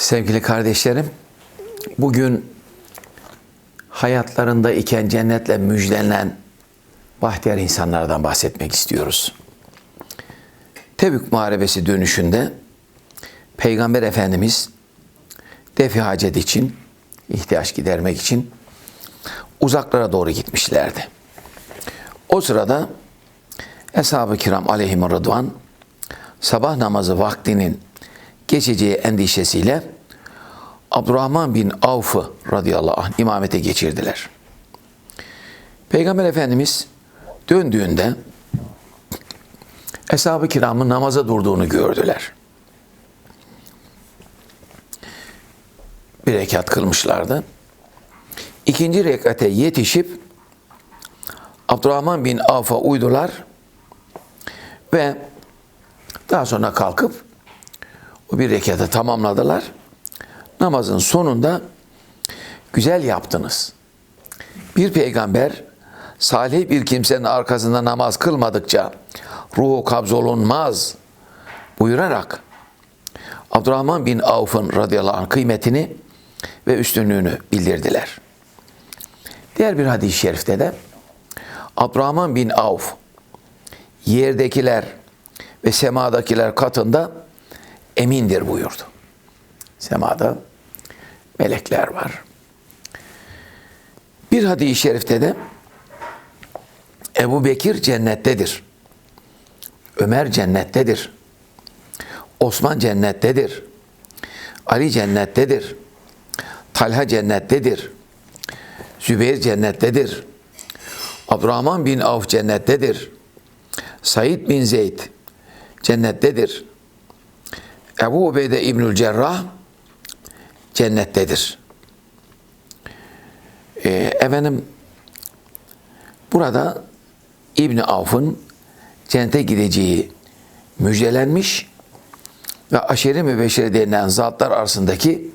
Sevgili kardeşlerim, bugün hayatlarında iken cennetle müjdelenen bahtiyar insanlardan bahsetmek istiyoruz. Tebük Muharebesi dönüşünde Peygamber Efendimiz defi hacet için, ihtiyaç gidermek için uzaklara doğru gitmişlerdi. O sırada Eshab-ı Kiram aleyhim rıdvan sabah namazı vaktinin geçeceği endişesiyle Abdurrahman bin Avf'ı radıyallahu anh imamete geçirdiler. Peygamber Efendimiz döndüğünde Eshab-ı Kiram'ın namaza durduğunu gördüler. Bir rekat kılmışlardı. İkinci rekate yetişip Abdurrahman bin Avf'a uydular ve daha sonra kalkıp o bir rekatı tamamladılar. Namazın sonunda güzel yaptınız. Bir peygamber salih bir kimsenin arkasında namaz kılmadıkça ruhu kabzolunmaz buyurarak Abdurrahman bin Avf'ın radıyallahu anh kıymetini ve üstünlüğünü bildirdiler. Diğer bir hadis-i şerifte de Abdurrahman bin Avf yerdekiler ve semadakiler katında emindir buyurdu. Semada melekler var. Bir hadis-i şerifte de Ebu Bekir cennettedir. Ömer cennettedir. Osman cennettedir. Ali cennettedir. Talha cennettedir. Zübeyir cennettedir. Abdurrahman bin Avf cennettedir. Said bin Zeyd cennettedir. Ebu Ubeyde İbnül Cerrah cennettedir. Ee, efendim burada İbni Avf'ın cennete gideceği müjdelenmiş ve aşeri mübeşşere denilen zatlar arasındaki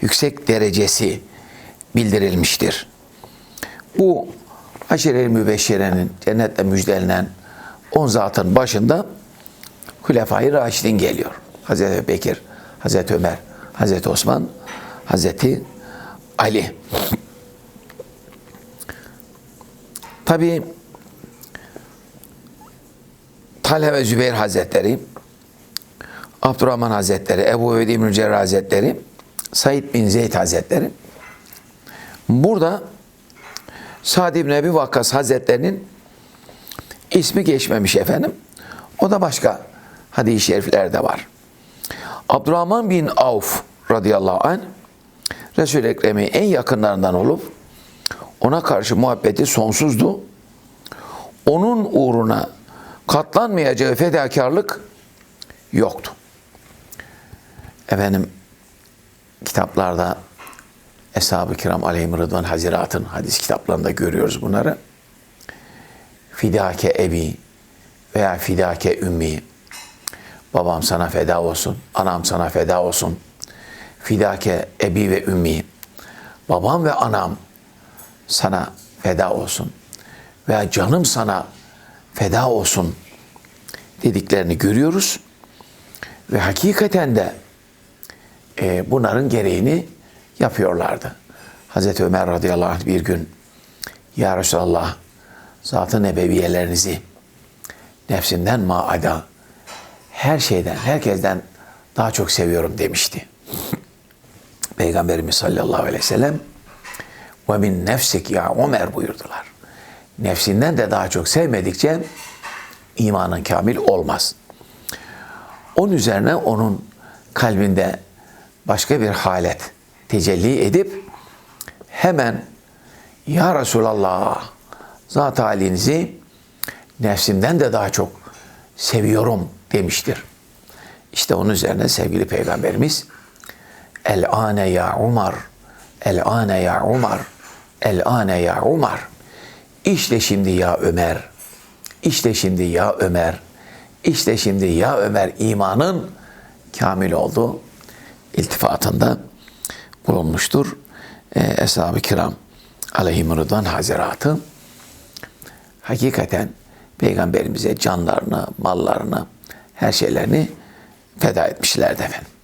yüksek derecesi bildirilmiştir. Bu aşire-i mübeşşerenin cennetle müjdelenen on zatın başında Hulefai Raşidin geliyor. Hazreti Bekir, Hazreti Ömer, Hazreti Osman, Hazreti Ali. Tabi Talha ve Zübeyir Hazretleri, Abdurrahman Hazretleri, Ebu Übeyde İbn-i Hazretleri, Said bin Zeyd Hazretleri burada Sa'd ibn Ebi Vakkas Hazretlerinin ismi geçmemiş efendim. O da başka hadis-i şeriflerde var. Abdurrahman bin Avf radıyallahu anh Resul-i Ekrem'in en yakınlarından olup ona karşı muhabbeti sonsuzdu. Onun uğruna katlanmayacağı fedakarlık yoktu. Efendim kitaplarda Eshab-ı Kiram aleyhim rıdvan haziratın hadis kitaplarında görüyoruz bunları. Fidake ebi veya fidake ümmi. Babam sana feda olsun, anam sana feda olsun. Fidake ebi ve ümmi. Babam ve anam sana feda olsun. Veya canım sana feda olsun dediklerini görüyoruz. Ve hakikaten de e, bunların gereğini yapıyorlardı. Hazreti Ömer radıyallahu anh bir gün Ya Resulallah zatı nebeviyelerinizi nefsinden maada her şeyden, herkesten daha çok seviyorum demişti. Peygamberimiz sallallahu aleyhi ve sellem ve min nefsik ya Ömer buyurdular. Nefsinden de daha çok sevmedikçe imanın kamil olmaz. Onun üzerine onun kalbinde başka bir halet tecelli edip hemen Ya Resulallah zat halinizi nefsimden de daha çok seviyorum demiştir. İşte onun üzerine sevgili peygamberimiz El ane ya Umar El ane ya Umar El ane ya Umar İşte şimdi ya Ömer İşte şimdi ya Ömer İşte şimdi ya Ömer imanın kamil oldu iltifatında bulunmuştur. E, Eshab-ı kiram aleyhim rıdvan haziratı hakikaten peygamberimize canlarını, mallarını, her şeylerini feda etmişlerdi efendim.